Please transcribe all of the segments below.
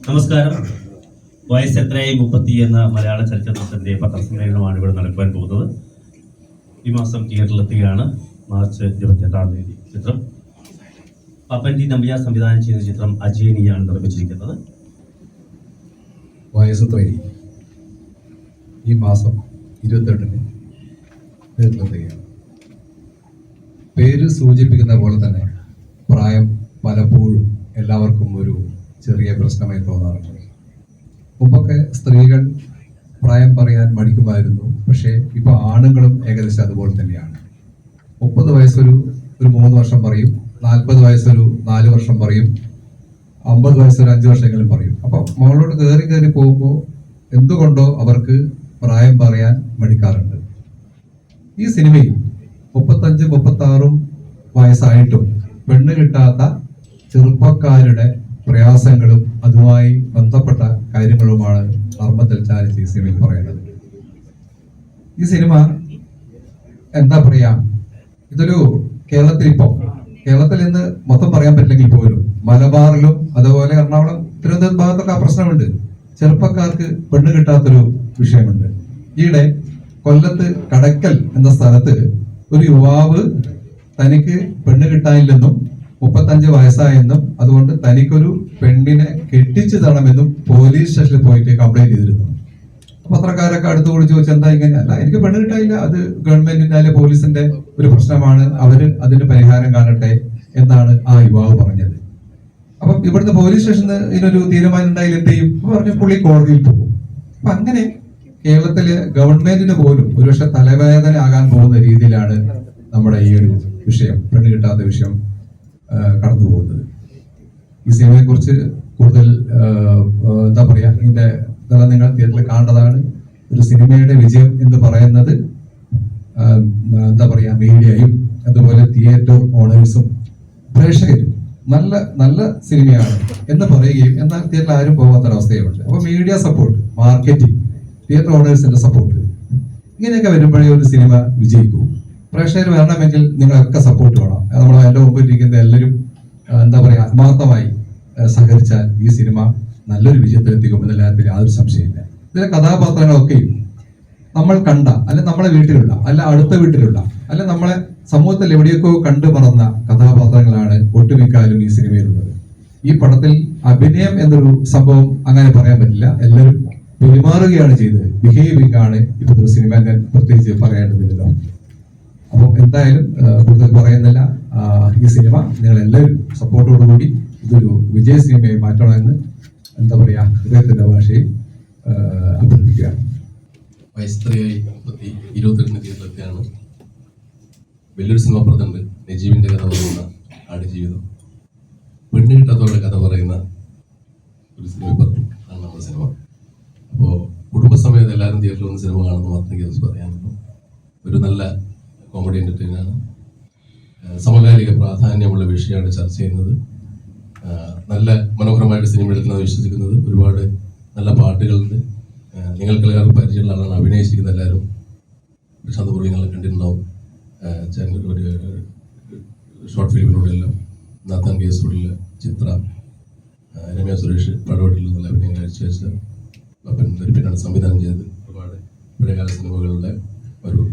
നമസ്കാരം. വയസ്സ് എത്രയായി മുപ്പത്തി എന്ന മലയാള ചലച്ചിത്രത്തിന്റെ പത്രസമ്മേളനമാണ് ഇവിടെ നടക്കുവാൻ പോകുന്നത്. ഈ മാസം കേരളത്തിലാണ് മാർച്ച് ഇരുപത്തിയെട്ടാം തീയതി ചിത്രം. പപ്പൻജി നമ്പ്യാർ സംവിധാനം ചെയ്ത ചിത്രം അജയനിയാണ് നിർമ്മിച്ചിരിക്കുന്നത്. വയസ്സ് ഈ മാസം ഇരുപത്തെട്ടിന് കേരളത്തിലാണ് പേര് സൂചിപ്പിക്കുന്ന പോലെ തന്നെ പ്രായം പലപ്പോഴും എല്ലാവർക്കും ഒരു ചെറിയ പ്രശ്നമായി തോന്നാറുണ്ട്. മുമ്പൊക്കെ സ്ത്രീകൾ പ്രായം പറയാൻ മടിക്കുമായിരുന്നു. പക്ഷേ ഇപ്പൊ ആണുങ്ങളും ഏകദേശം അതുപോലെ തന്നെയാണ്. മുപ്പത് വയസ്സൊരു ഒരു മൂന്ന് വർഷം പറയും. നാൽപ്പത് വയസ്സൊരു നാല് വർഷം പറയും. അമ്പത് വയസ്സൊരു അഞ്ച് വർഷമെങ്കിലും പറയും. അപ്പൊ മകളോട് കയറി കയറി പോകുമ്പോൾ എന്തുകൊണ്ടോ അവർക്ക് പ്രായം പറയാൻ മടിക്കാറുണ്ട്. ഈ സിനിമയിൽ മുപ്പത്തഞ്ച് മുപ്പത്തി ആറും വയസ്സായിട്ടും പെണ്ണ് കിട്ടാത്ത ചെറുപ്പക്കാരുടെ പ്രയാസങ്ങളും അതുമായി ബന്ധപ്പെട്ട കാര്യങ്ങളുമാണ് നർമ്മദൽ ചാരിറ്റി സിനിമയിൽ പറയുന്നത്. ഈ സിനിമ എന്താ പറയാ? ഇതൊരു കേരളത്തിൽ ഇപ്പം കേരളത്തിൽ ഇന്ന് മൊത്തം പറയാൻ പറ്റില്ലെങ്കിൽ പോലും മലബാറിലും അതുപോലെ എറണാകുളം തിരുവനന്തപുരം ഭാഗത്തൊക്കെ ആ പ്രശ്നമുണ്ട്. ചെറുപ്പക്കാർക്ക് പെണ്ണ് കിട്ടാത്തൊരു വിഷയമുണ്ട്. ഈയിടെ കൊല്ലത്ത് കടക്കൽ എന്ന സ്ഥലത്ത് ഒരു യുവാവ് തനിക്ക് പെണ്ണ് കിട്ടാനില്ലെന്നും മുപ്പത്തഞ്ച് വയസ്സായെന്നും അതുകൊണ്ട് തനിക്കൊരു പെണ്ണിനെ കെട്ടിച്ചു തരണമെന്നും പോലീസ് സ്റ്റേഷനിൽ പോയിട്ട് കംപ്ലൈന്റ് ചെയ്തിരുന്നു. പത്രക്കാരൊക്കെ അടുത്ത് കൂടി ചോദിച്ചു എന്താ ഇങ്ങനെ? അല്ല എനിക്ക് പെണ്ണ് കിട്ടായില്ല അത് ഗവൺമെന്റിന്റെ അല്ലെ പോലീസിന്റെ ഒരു പ്രശ്നമാണ്. അവർ അതിന് പരിഹാരം കാണട്ടെ എന്നാണ് ആ യുവാവ് പറഞ്ഞത്. അപ്പം ഇവിടുത്തെ പോലീസ് സ്റ്റേഷനിൽ ഇതിനൊരു തീരുമാനം ഉണ്ടായാൽ എന്ത് ചെയ്യും? പറഞ്ഞു പുള്ളി കോടതിയിൽ പോകും. അപ്പൊ അങ്ങനെ കേരളത്തിലെ ഗവൺമെന്റിന് പോലും ഒരുപക്ഷെ തലവേദന ആകാൻ പോകുന്ന രീതിയിലാണ് നമ്മുടെ ഈ ഒരു വിഷയം പെണ്ണ് കിട്ടാത്ത വിഷയം കടന്നു പോകുന്നത് ഈ സിനിമയെ കുറിച്ച് കൂടുതൽ എന്താ പറയാ ഇതിന്റെ ഇതെല്ലാം നിങ്ങൾ തിയേറ്ററിൽ കാണേണ്ടതാണ് ഒരു സിനിമയുടെ വിജയം എന്ന് പറയുന്നത് എന്താ പറയാ മീഡിയയും അതുപോലെ തിയേറ്റർ ഓണേഴ്സും പ്രേക്ഷകരും. നല്ല നല്ല സിനിമയാണ് എന്ന് പറയുകയും എന്നാൽ തിയേറ്ററിൽ ആരും പോകാത്തൊരവസ്ഥയുണ്ട്. അപ്പോൾ മീഡിയ സപ്പോർട്ട് മാർക്കറ്റിംഗ് തിയേറ്റർ ഓണേഴ്സിന്റെ സപ്പോർട്ട് ഇങ്ങനെയൊക്കെ വരുമ്പോഴേ ഒരു സിനിമ വിജയിക്കൂ. പ്രേക്ഷകർ വരണമെങ്കിൽ നിങ്ങളൊക്കെ സപ്പോർട്ട് വേണം. നമ്മൾ എന്റെ മുമ്പിൽ ഇരിക്കുന്ന എല്ലാവരും എന്താ പറയാ ആത്മാർത്ഥമായി സഹകരിച്ചാൽ ഈ സിനിമ നല്ലൊരു വിജയത്തിലെത്തിക്കും കാര്യത്തിൽ യാതൊരു സംശയമില്ല ഇതിലെ കഥാപാത്രങ്ങളൊക്കെയും നമ്മൾ കണ്ട അല്ലെ നമ്മളെ വീട്ടിലുള്ള അല്ല അടുത്ത വീട്ടിലുള്ള അല്ലെ നമ്മളെ സമൂഹത്തിൽ എവിടെയൊക്കെ കണ്ടു മറന്ന കഥാപാത്രങ്ങളാണ് ഒട്ടുമിക്കാലും ഈ സിനിമയിലുള്ളത്. ഈ പടത്തിൽ അഭിനയം എന്നൊരു സംഭവം അങ്ങനെ പറയാൻ പറ്റില്ല. എല്ലാവരും പെരുമാറുകയാണ് ചെയ്തത്. ബിഹേവിംഗ് ആണ് ഇപ്പോഴത്തെ സിനിമ ഞാൻ പ്രത്യേകിച്ച് പറയേണ്ടതില്ലല്ലോ അപ്പം എന്തായാലും കൂടുതൽ പറയുന്നില്ല. ഈ സിനിമ നിങ്ങൾ എല്ലാവരും സപ്പോർട്ടോടുകൂടി ഇതൊരു വിജയ സിനിമയായി മാറ്റണമെന്ന് എന്താ പറയാ ഹൃദയത്തിന്റെ ഭാഷയിൽ അഭ്യർത്ഥിക്കുക. വയസ്ത്രയായി മുപ്പത്തി ഇരുപത്തെട്ടിന് തീയതിയിലെത്തിയാണ് വലിയൊരു സിനിമ പുറത്തുണ്ട് നജീബിന്റെ കഥ പറയുന്ന ആടുജീവിതം പെണ്ണ് കിട്ടാത്തവരുടെ കഥ പറയുന്ന ഒരു സിനിമ ആണ് നമ്മുടെ സിനിമ. അപ്പോൾ കുടുംബസമേതം എല്ലാവരും തിയേറ്ററിൽ വന്ന് സിനിമ കാണുന്ന മാത്രമേ എനിക്ക് പറയാനുള്ളൂ. ഒരു നല്ല കോമഡി എന്റർടൈനാണ് സമകാലിക പ്രാധാന്യമുള്ള വിഷയമാണ് ചർച്ച ചെയ്യുന്നത്. നല്ല മനോഹരമായിട്ട് സിനിമ എടുക്കുന്നത് വിശ്വസിക്കുന്നത് ഒരുപാട് നല്ല പാട്ടുകളുണ്ട്. ആ, നിങ്ങൾക്ക് എല്ലാവർക്കും പരിചയമുള്ള ആളാണ് അഭിനയിച്ചിരിക്കുന്ന എല്ലാവരും. പ്രശാന്ത് മുരളി നിങ്ങൾ കണ്ടിട്ടുണ്ടാവും. ഷോർട്ട് ഫിലിമിലൂടെയെല്ലാം നാഥാൻ കേസോടില്ല ചിത്ര രമ്യ സുരേഷ് പടവട്ടിൽ നിന്നുള്ള അഭിനയം കാഴ്ചവെച്ച പപ്പൻ പിന്നാണ് സംവിധാനം ചെയ്തത്. ഒരുപാട് പഴയകാല സിനിമകളുടെ ഒരു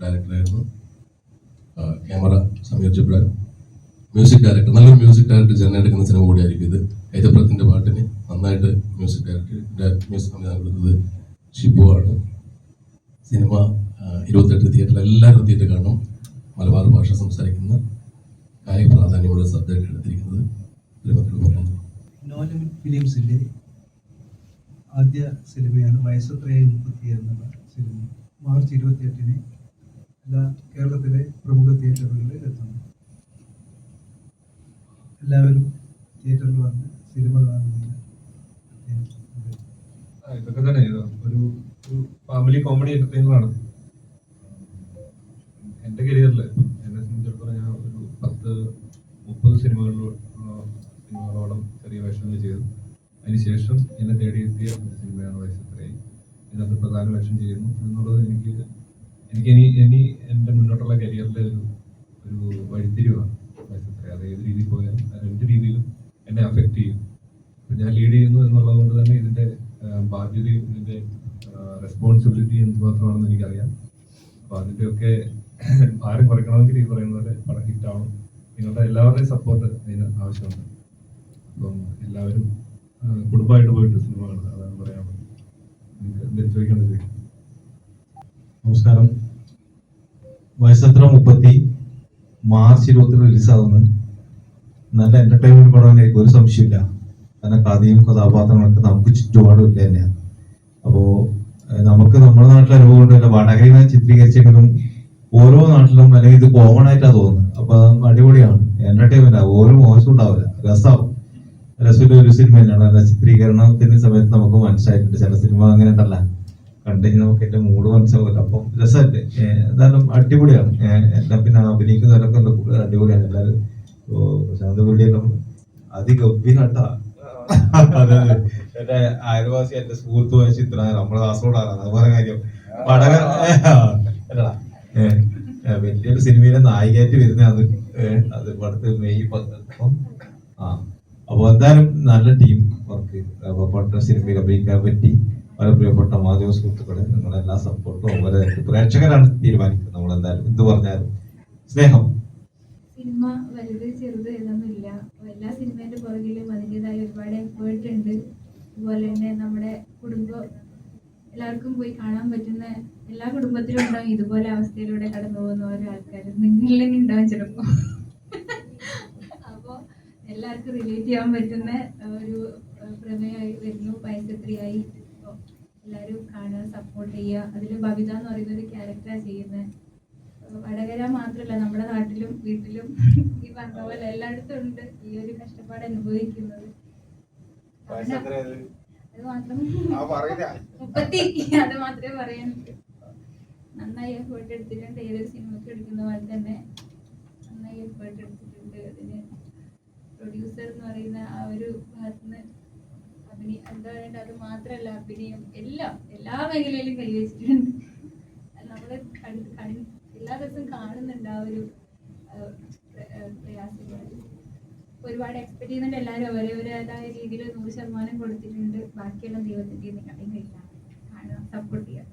ഡയറക്ടറായിരുന്നു camera Sameer Jibran music director നല്ലൊരു മ്യൂസിക് ഡയറക്ടർ ജനറൽ എടുക്കുന്ന സിനിമ കൂടിയായിരിക്കും ഇത്. ഐതപ്രത്തിന്റെ പാട്ടിന് നന്നായിട്ട് മ്യൂസിക് ഡയറക്ടർ മ്യൂസിക് സംവിധാനം കൊടുത്തത് ഷിബു ആണ്. സിനിമ ഇരുപത്തെട്ട് തിയേറ്ററിൽ എല്ലാവരും തിയേറ്റർ കാണും മലബാർ ഭാഷ സംസാരിക്കുന്ന കായിക പ്രാധാന്യമുള്ള സബ്ജക്റ്റ് എടുത്തിരിക്കുന്നത്. നോലൻ ഫിലിംസിന്റെ ആദ്യ സിനിമയാണ് വയസ്സത്രയായി മുപ്പത്തി എന്നുള്ള സിനിമ. മാർച്ച് ഇരുപത്തിയെട്ടിന് എല്ലാ കേരളത്തിലെ പ്രമുഖ തിയേറ്ററുകളിൽ എത്തുന്നു. എല്ലാവരും തിയേറ്ററിൽ വന്ന് സിനിമ കാണുന്നുണ്ട് ഇതൊക്കെ തന്നെ ഒരു ഫാമിലി കോമഡി എന്റർടൈനർ ആണ്. എന്റെ കരിയറിൽ എന്നെ സംബന്ധിച്ചിടത്തോളം ഞാൻ ഒരു പത്ത് മുപ്പത് സിനിമകളിലൂടെ സിനിമകളോളം ചെറിയ വേഷങ്ങൾ ചെയ്തു. അതിനുശേഷം എന്നെ തേടിയെത്തിയ സിനിമയാണ് വയസ്സത്രയും ഇതിനകത്ത് പ്രധാന വേഷം ചെയ്യുന്നു എന്നുള്ളത് എനിക്ക് എനിക്ക് ഇനി ഇനി എന്റെ മുന്നോട്ടുള്ള കരിയറിന്റെ ഒരു ഒരു വഴിത്തിരിവാണ് വയസ്സത്രയായി അത് ഏത് രീതിയിൽ പോയാലും രണ്ട് രീതിയിലും എന്നെ അഫക്റ്റ് ചെയ്യും. ഞാൻ ലീഡ് ചെയ്യുന്നു എന്നുള്ളത് കൊണ്ട് തന്നെ ഇതിന്റെ ബാധ്യതയും ഇതിന്റെ റെസ്പോൺസിബിലിറ്റി എന്തുമാത്രമാണെന്ന് എനിക്കറിയാം. അപ്പൊ അതിന്റെയൊക്കെ ഭാരം കുറയ്ക്കണമെങ്കിൽ ഈ പറയുന്ന പോലെ പടം ഹിറ്റാവണം നിങ്ങളുടെ എല്ലാവരുടെയും സപ്പോർട്ട് അതിന് ആവശ്യമുണ്ട് അപ്പം എല്ലാവരും കുടുംബമായിട്ട് പോയിട്ട് സിനിമ അതാണ് പറയാനുള്ളത്. നിങ്ങൾക്ക് എന്തെങ്കിലും ചോദിക്കേണ്ടത് ചോദിക്കും? നമസ്കാരം. വയസ്സത്ര? മുപ്പത്തി. മാർച്ച് ഇരുപത്തി റിലീസാകുന്നു നല്ല എന്റർടൈൻമെന്റ് പടം എനിക്ക് ഒരു സംശയമില്ല കാരണം കഥയും കഥാപാത്രങ്ങളൊക്കെ നമുക്ക് ചുറ്റുപാടും ഇല്ല തന്നെയാണ് അപ്പോൾ നമുക്ക് നമ്മുടെ നാട്ടിലെ അനുഭവം കൊണ്ടല്ല വടകരനെ ചിത്രീകരിച്ചെങ്കിലും ഓരോ നാട്ടിലും അല്ലെങ്കിൽ ഇത് കോമൺ ആയിട്ടാ തോന്നുന്നത്. അപ്പോൾ അടിപൊളിയാണ്. എന്റർടൈൻമെന്റ് ആവും ഓരോ മോശം ഉണ്ടാവില്ല. രസമാവും രസമില്ല ഒരു സിനിമ തന്നെയാണ്. അല്ല ചിത്രീകരണത്തിന്റെ സമയത്ത് നമുക്ക് മനസ്സിലായിട്ടുണ്ട്. ചില സിനിമ അങ്ങനെ ഉണ്ടല്ല കണ്ടു നമുക്ക് എന്റെ മൂഡ് മനസ്സിലാവില്ല അപ്പം രസമല്ലേ എന്തായാലും അടിപൊളിയാണ്. എല്ലാം പിന്നെ അഭിനയിക്കുന്നവരൊക്കെ അടിപൊളിയാണ്. എല്ലാവരും പ്രശാന്ത് പുള്ളിയെല്ലാം അതിഗംഭീരട്ടാ അതെ അതെ. എന്റെ അയൽവാസി എന്റെ സുഹൃത്തുമായ ചിത്ര നമ്മളെ കാസർഗോഡാണ് അതുപോലെ കാര്യം. പടക വലിയൊരു സിനിമയിലെ നായികയായിട്ട് വരുന്ന അത് അത് പടത്ത് മെയ് പത്ത് ആ. അപ്പൊ എന്തായാലും നല്ല ടീം വർക്ക് അപ്പൊ പട്ട സിനിമയിൽ അഭിനയിക്കാൻ പറ്റി. വളരെ പ്രിയപ്പെട്ട മാധ്യമ സുഹൃത്തുക്കളെ നിങ്ങളുടെ എല്ലാ സപ്പോർട്ടും അവരെ പ്രേക്ഷകരാണ് തീരുമാനിക്കുന്നത്. നമ്മൾ എന്തായാലും എന്ത് പറഞ്ഞാലും. സ്നേഹം. സിനിമ വലുത് ചെറുത് എന്നൊന്നുമില്ല. എല്ലാ സിനിമയുടെ പുറകിലും അതിന്റെതായ ഒരുപാട് എഫേർട്ട് ഉണ്ട്. അതുപോലെ തന്നെ നമ്മുടെ കുടുംബം എല്ലാവർക്കും പോയി കാണാൻ പറ്റുന്ന എല്ലാ കുടുംബത്തിലും ഉണ്ടാവും ഇതുപോലെ അവസ്ഥയിലൂടെ കടന്നു പോകുന്ന ഓരോ ആൾക്കാർ നിങ്ങളിലെങ്കിൽ ഉണ്ടാവും ചിലപ്പോൾ അപ്പോൾ എല്ലാവർക്കും റിലേറ്റ് ചെയ്യാൻ പറ്റുന്ന ഒരു പ്രമേയമായി വരുന്നു. പൈസത്രിയായി എല്ലാവരും കാണുക സപ്പോർട്ട് ചെയ്യുക. അതിൽ ബബിത എന്ന് പറയുന്ന ഒരു ക്യാരക്ടറാണ് ചെയ്യുന്നത് വടകര മാത്രമല്ല നമ്മുടെ നാട്ടിലും വീട്ടിലും ഈ പറഞ്ഞ പോലെ എല്ലായിടത്തും ഉണ്ട് ഈ ഒരു കഷ്ടപ്പാട് അനുഭവിക്കുന്നത്. അത് മാത്രം മുപ്പത്തി അത് മാത്രമേ പറയാൻ നന്നായി എഫേർട്ട് എടുത്തിട്ടുണ്ട്. ഏതൊരു സിനിമയ്ക്ക് എടുക്കുന്ന പോലെ തന്നെ നന്നായി എഫേർട്ട് എടുത്തിട്ടുണ്ട്. അതിന് പ്രൊഡ്യൂസർ എന്ന് പറയുന്ന ആ ഒരു ഭാഗത്തുനിന്ന് അഭിനയം എന്താ പറയണ്ട അത് മാത്രമല്ല അഭിനയം എല്ലാം എല്ലാ മേഖലയിലും കൈവച്ചിട്ടുണ്ട് നമ്മൾ എല്ലാ ദിവസവും കാണുന്നുണ്ട് ആ ഒരു പ്രയാസങ്ങൾ ഒരുപാട് എക്സ്പെക്ട് ചെയ്യുന്നുണ്ട് എല്ലാവരും അവരവരേതായ രീതിയിൽ നൂറ് ശതമാനം കൊടുത്തിട്ടുണ്ട്. ബാക്കിയുള്ള ദൈവത്തിന്റെ കയ്യിലാണ് കാണുക സപ്പോർട്ട് ചെയ്യുക.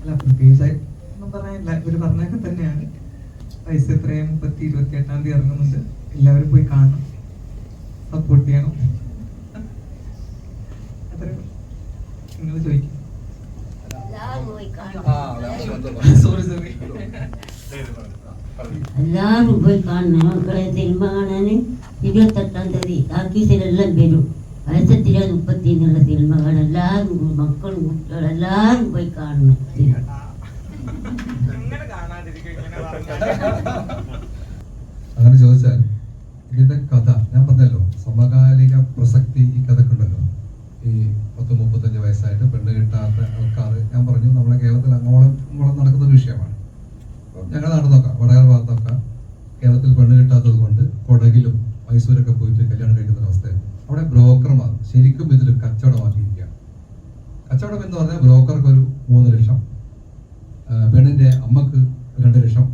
അല്ല പ്രത്യേകിച്ചായി ഒന്നും പറയാനില്ല. ഇവർ പറഞ്ഞൊക്കെ തന്നെയാണ്. വയസ്സ് എത്രയും? മുപ്പത്തി ഇരുപത്തി എട്ടാം തീയതി ഇറങ്ങുന്നുണ്ട്. എല്ലാവരും പോയി കാണണം. സപ്പോർട്ട് ചെയ്യണം. അത്ര നിങ്ങൾ ചോദിക്കും. സോറി സോറി എല്ലാവരും പോയി കാണണം മക്കളെ സിനിമ കാണാൻ ഇരുപത്തെട്ടാം തീയതി ടാക്കീസിലെല്ലാം വരും. വയസ്സത്തിര മുപ്പത്തി എന്നുള്ള സിനിമ കാണാൻ എല്ലാവരും മക്കളും കുട്ടികളും എല്ലാവരും പോയി കാണണം. അങ്ങനെ ചോദിച്ചാൽ ഇതിന്റെ കഥ ഞാൻ പറഞ്ഞല്ലോ. സമകാലിക പ്രസക്തി ഈ കഥക്കുണ്ടല്ലോ. ഈ പത്ത് മുപ്പത്തഞ്ച് വയസ്സായിട്ട് പെണ്ണ് കിട്ടാത്ത ആൾക്കാർ ഞാൻ പറഞ്ഞു നമ്മുടെ കേരളത്തിൽ അങ്ങോളം ഇങ്ങോളം നടക്കുന്ന ഒരു വിഷയമാണ്. ഞങ്ങൾ നടന്നൊക്കെ വടകര ഭാഗത്തൊക്കെ കേരളത്തിൽ പെണ്ണ് കിട്ടാത്തത് കൊണ്ട് കൊടകിലും മൈസൂരൊക്കെ പോയിട്ട് കല്യാണം കഴിക്കുന്ന അവസ്ഥയാണ് അവിടെ ബ്രോക്കർമാർ ശരിക്കും ഇതിൽ കച്ചവടമാക്കിയിരിക്കുകയാണ്. കച്ചവടം എന്ന് പറഞ്ഞാൽ ബ്രോക്കർക്ക് ഒരു മൂന്ന് ലക്ഷം പെണ്ണിന്റെ അമ്മയ്ക്ക് രണ്ട് ലക്ഷം.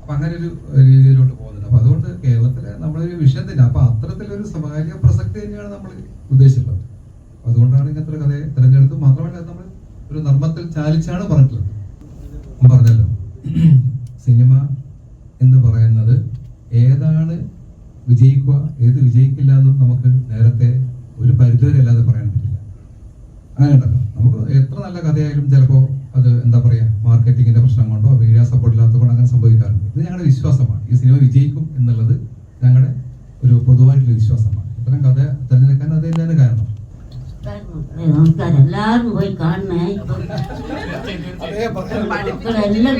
അപ്പൊ അങ്ങനെ ഒരു രീതിയിലോട്ട് അതുകൊണ്ട് കേരളത്തിലെ നമ്മളൊരു വിഷയം തന്നെ അപ്പൊ അത്തരത്തിലൊരു സമകാലിക പ്രസക്തി തന്നെയാണ് നമ്മൾ ഉദ്ദേശിച്ചിട്ടുള്ളത്. അതുകൊണ്ടാണ് ഇങ്ങനത്തെ കഥയെ തിരഞ്ഞെടുത്ത് മാത്രമല്ല നമ്മൾ ഒരു നർമ്മത്തിൽ ചാലിച്ചാണ് പറഞ്ഞിട്ടുള്ളത്. പറഞ്ഞല്ലോ. സിനിമ എന്ന് പറയുന്നത് ഏതാണ് വിജയിക്കുക ഏത് വിജയിക്കില്ല എന്നും നമുക്ക് നേരത്തെ ഒരു പരിധിവരെ അല്ലാതെ പറയാൻ പറ്റില്ല. അങ്ങനെ ഉണ്ടല്ലോ നമുക്ക് എത്ര നല്ല കഥയായാലും ചിലപ്പോൾ അത് എന്താ പറയാ മാർക്കറ്റിങ്ങിന്റെ പ്രശ്നം കൊണ്ടോ മീഡിയ സപ്പോർട്ട് ഇല്ലാത്ത കൊണ്ടോ അങ്ങനെ സംഭവിക്കാറുണ്ട്. ഇത് ഞങ്ങളുടെ വിശ്വാസമാണ്. ഈ സിനിമ വിജയിക്കും എന്നുള്ളത് ഞങ്ങളുടെ ഒരു പൊതുവായിട്ടുള്ള വിശ്വാസമാണ്. ഇത്തരം കഥ തിരഞ്ഞെടുക്കാൻ അത് തന്നെയാണ് കാരണം. നമസ്കാരം. എല്ലാവരും പോയി കാണണേ മക്കളെല്ലാം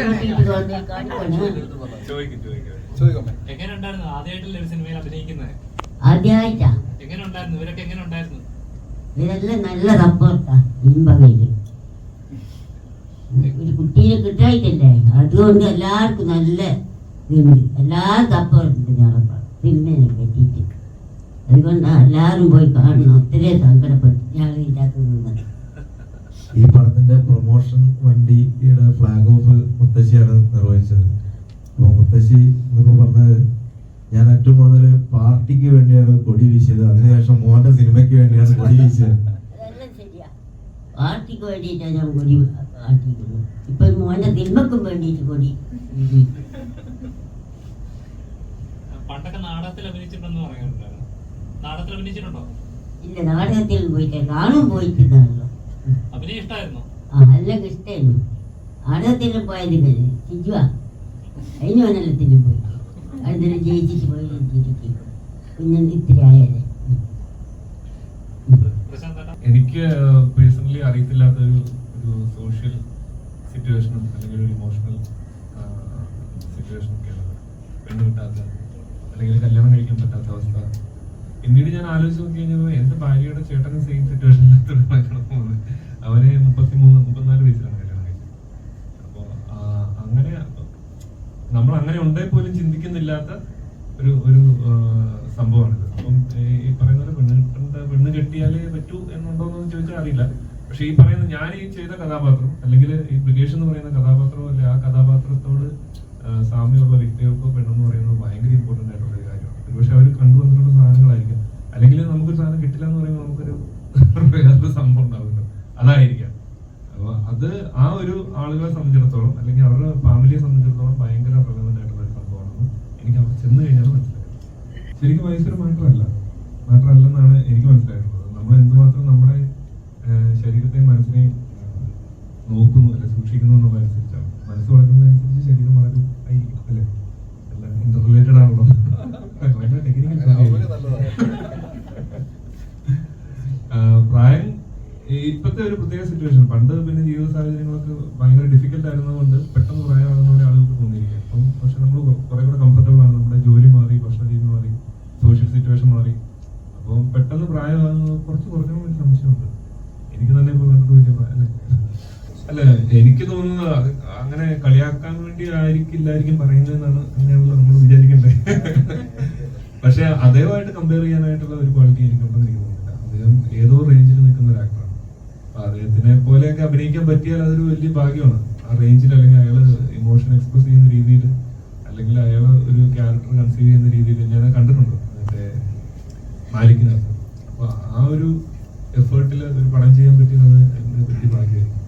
ഒരു സിനിമയിൽ അഭിനയിക്കുന്നത്? ആദ്യമായിട്ടാ. എങ്ങനെ ഉണ്ടായിരുന്നു ഇവരൊക്കെ എങ്ങനെ ഉണ്ടായിരുന്നു ഇതെല്ലാം നല്ല സപ്പോർട്ടാ ഇമ്പകയിൽ ഒരു കുട്ടീനെ കിട്ടായിട്ടല്ലേ? അതുകൊണ്ട് എല്ലാവർക്കും നല്ല ഇതുണ്ട്. എല്ലാവരും ഞാൻ പിന്നെ പറ്റിയിട്ട്. അതുകൊണ്ട് എല്ലാവരും പോയി കാണണം. ഒത്തിരി സങ്കടപ്പെട്ടു ഞങ്ങൾ ഇതാക്കുന്നത് ഈ പടത്തിന്റെ പ്രൊമോഷൻ വണ്ടിയുടെ ഫ്ലാഗ് ഓഫ് മുത്തശ്ശിയാണ് നിർവഹിച്ചത്. അപ്പോൾ മുത്തശ്ശി എന്നിപ്പോ പറഞ്ഞത് ഞാൻ ഏറ്റവും കൂടുതൽ പാർട്ടിക്ക് വേണ്ടിയാണ് കൊടി വീശിയത്. അതിനുശേഷം മോന്റെ സിനിമയ്ക്ക് വേണ്ടിയാണ് കൊടി വീശിയത്. പാർട്ടിക്ക് വേണ്ടിയിട്ടാണ് ഞാൻ കൊടി ഇപ്പൊ മോനെ തിന്മക്കും വേണ്ടിയിട്ട് കൂടി. പണ്ടൊക്കെ നാടകത്തിൽ അഭിനയിച്ചിട്ടുണ്ടെന്ന് പറയുന്നുണ്ടായിരുന്നു നാടകത്തിൽ അഭിനയിച്ചിട്ടുണ്ടോ? ഇല്ല നാടകത്തിൽ പോയിട്ട് കാണും പോയിട്ടുണ്ടല്ലോ അഭിനയം ഇഷ്ടമായിരുന്നോ ആ എല്ലാം ഇഷ്ടമായിരുന്നു നാടകത്തിലും പോയത് ചിജുവ അതിന് പോയി. അതിന് ജയിച്ചിട്ട് പോയി ചിരിക്കും കുഞ്ഞിന് ഇത്തിരി ആയാലേ. എനിക്ക് പേഴ്സണലി അറിയത്തില്ലാത്ത ഒരു സോഷ്യൽ സിറ്റുവേഷനും അല്ലെങ്കിൽ ഒരു ഇമോഷണൽ സിറ്റുവേഷനും ഒക്കെയാണ് പെണ്ണ് കിട്ടാത്ത അല്ലെങ്കിൽ കല്യാണം കഴിക്കാൻ പറ്റാത്ത അവസ്ഥ. പിന്നീട് ഞാൻ ആലോചിച്ച് നോക്കി കഴിഞ്ഞപ്പോൾ എന്റെ ഭാര്യയുടെ ചേട്ടനും സെയിം സിറ്റുവേഷനിലാണ് കടന്നു പോകുന്നത്. അവന് മുപ്പത്തിമൂന്ന് മുപ്പത്തിനാല് വയസ്സിലാണ് കല്യാണം കഴിച്ചത്. അപ്പോൾ അങ്ങനെ നമ്മൾ അങ്ങനെ ഉണ്ടേ പോലും ചിന്തിക്കുന്നില്ലാത്ത ഒരു ഒരു സംഭവമാണിത്. അപ്പം ഈ പറയുന്ന പെണ്ണ് പെണ്ണ് കെട്ടിയാലേ പറ്റൂ എന്നുണ്ടോ എന്ന് ചോദിച്ചാൽ അറിയില്ല. പക്ഷെ ഈ പറയുന്ന ഞാൻ ഈ ചെയ്ത കഥാപാത്രം അല്ലെങ്കിൽ ഈ ബ്രിഗേഷ് എന്ന് പറയുന്ന കഥാപാത്രം അല്ലെ ആ കഥാപാത്രത്തോട് സാമ്യമുള്ള വ്യക്തികൾക്കോ പെണ്ണെന്ന് പറയുന്നത് ഭയങ്കര ഇമ്പോർട്ടന്റ് ആയിട്ടുള്ള ഒരു കാര്യമാണ്. ഒരുപക്ഷെ അവർ കണ്ടുവന്നിട്ടുള്ള സാധനങ്ങളായിരിക്കും. അല്ലെങ്കിൽ നമുക്കൊരു സാധനം കിട്ടില്ല എന്ന് പറയുമ്പോൾ നമുക്കൊരു വേറെ സംഭവം ഉണ്ടാവില്ല. അതായിരിക്കാം. അപ്പോൾ അത് ആ ഒരു ആളുകളെ സംബന്ധിച്ചിടത്തോളം അല്ലെങ്കിൽ അവരുടെ ഫാമിലിയെ സംബന്ധിച്ചിടത്തോളം ഭയങ്കര റെലവെന്റ് ആയിട്ടുള്ള ഒരു സംഭവമാണെന്ന് എനിക്ക് അവിടെ ചെന്ന് കഴിഞ്ഞാൽ മനസ്സിലായി. ശരിക്കും വയസ്സൊരു മാറ്ററല്ല മാറ്ററല്ലെന്നാണ് എനിക്ക് മനസ്സിലായിട്ടുള്ളത്. നമ്മൾ എന്തുമാത്രം നമ്മുടെ ശരീരത്തെയും മനസ്സിനെയും നോക്കുന്നു അല്ലെ സൂക്ഷിക്കുന്നു എന്നുള്ളതനുസരിച്ചാണ് മനസ്സ് വളരുന്നതനുസരിച്ച് ശരീരം വളരും. ആയിരിക്കും അല്ലേ? എല്ലാം ഇന്റർ റിലേറ്റഡ് ആണല്ലോ പ്രായം ഇപ്പോഴത്തെ ഒരു പ്രത്യേക സിറ്റുവേഷൻ പണ്ട് പിന്നെ ജീവിത സാഹചര്യങ്ങളൊക്കെ ഭയങ്കര ഡിഫിക്കൽട്ട് ആയിരുന്നതുകൊണ്ട് പെട്ടെന്ന് പ്രായമാകുന്ന ആളുകൾക്ക് തോന്നിയിരിക്കും അപ്പം പക്ഷെ നമ്മൾ കുറെ കൂടെ കംഫർട്ടബിൾ ആണ്. നമ്മുടെ ജോലി മാറി ഭക്ഷണ രീതി മാറി സോഷ്യൽ സിറ്റുവേഷൻ മാറി. അപ്പം പെട്ടെന്ന് പ്രായമാകുന്നത് കുറച്ച് കുറഞ്ഞ സംശയമുണ്ട് എനിക്ക് തന്നെ അല്ലേ? അല്ല എനിക്ക് തോന്നുന്നത് അങ്ങനെ കളിയാക്കാൻ വേണ്ടി ആയിരിക്കില്ലായിരിക്കും പറയുന്നതെന്നാണ് അങ്ങനെയുള്ള നമ്മൾ വിചാരിക്കേണ്ടത് പക്ഷെ അദ്ദേഹമായിട്ട് കമ്പയർ ചെയ്യാനായിട്ടുള്ള ഒരു ക്വാളിറ്റി എനിക്കുണ്ടെന്ന് എനിക്ക് തോന്നുന്നില്ല. അദ്ദേഹം ഏതോ റേഞ്ചിൽ നിൽക്കുന്ന ഒരു ആക്ടറാണ് അപ്പൊ അദ്ദേഹത്തിനെ പോലെയൊക്കെ അഭിനയിക്കാൻ പറ്റിയാൽ അതൊരു വലിയ ഭാഗ്യമാണ്. ആ റേഞ്ചിൽ അല്ലെങ്കിൽ അയാൾ ഇമോഷൻ എക്സ്പ്രസ് ചെയ്യുന്ന രീതിയിൽ അല്ലെങ്കിൽ അയാൾ ഒരു ക്യാരക്ടർ കൺസീവ് ചെയ്യുന്ന രീതിയിൽ ഞാൻ കണ്ടിട്ടുണ്ട്. മറ്റേ മാലിക്കിനകത്ത്. അപ്പൊ ആ ഒരു എഫേർട്ടിൽ ഒരു പടം ചെയ്യാൻ പറ്റിയത് എന്റെ വലിയ ഭാഗ്യമായിരിക്കും